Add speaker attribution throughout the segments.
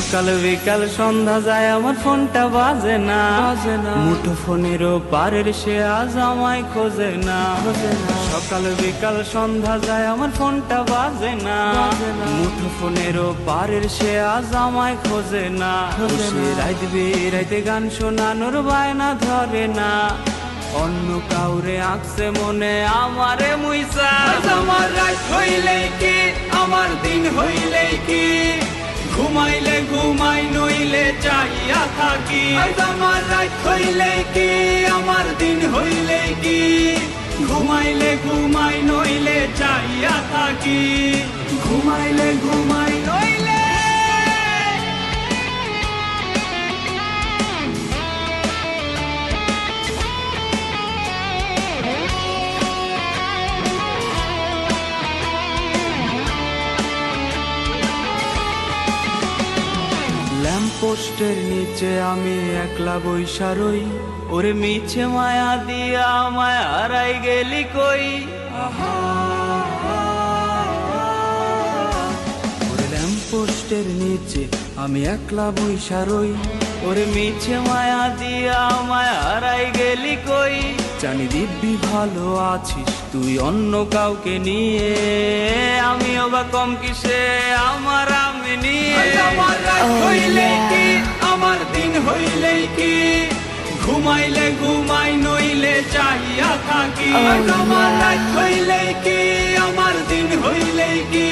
Speaker 1: সকাল বিকাল সন্ধ্যা যায় আমার ফোনটা বাজে না। মুঠো ফোনেরও পারের সে আজ আমায় খোঁজে না। সকাল বিকাল সন্ধ্যা যায় আমার ফোনটা বাজে না। মুঠো ফোনেরও পারের সে আজ আমায় খোঁজে না। রাইত রাইতে গান শোনানোর বায়না ধরে না। অন্য কাউরে আঁকছে মনে আমারে মুইসা।
Speaker 2: আমার রাত হইলে কি? আমার দিন হইলে কি? ঘুমাইলে ঘুমাই, নইলে চাইয়া থাকি। আমার রাত হইলে কি, আমার দিন হইলে কি? ঘুমাইলে ঘুমাই, নইলে চাইয়া থাকি। ঘুমাইলে ঘুমাই
Speaker 1: ল্যাম্পপোস্টের নিচে আমি একলা বৈশা রই। ওরে মিছে মায়া দিয়া আমায় হারাই গেলি কই? ওরে ল্যাম্পপোস্টের নিচে আমি একলা বৈশা রই। ওরে মিছে মায়া দিয়া আমায় হারাই গেলি কই? জানি দিব্যি ভালো আছিস, তুই অন্য কাউকে নিয়ে। আমিও বা কম কিসে, আমার আমি নিয়ে
Speaker 2: কি ঘুমাইলে ঘুমাই নইলে চাইয়া থাকি। আমার রাত হইলে কি আমার দিন হইলে কি?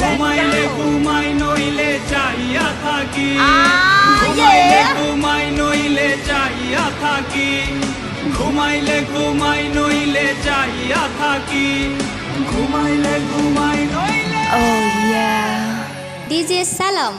Speaker 2: ঘুমাইলে ঘুমাই নইলে চাইয়া থাকি। ঘুমাইলে ঘুমাই নইলে চাইয়া থাকি। ঘুমাইলে ঘুমাই নইলে চাইয়া থাকি। ঘুমাইলে ঘুমাই নইলে
Speaker 3: Oh yeah.
Speaker 4: ডিজে সালাম।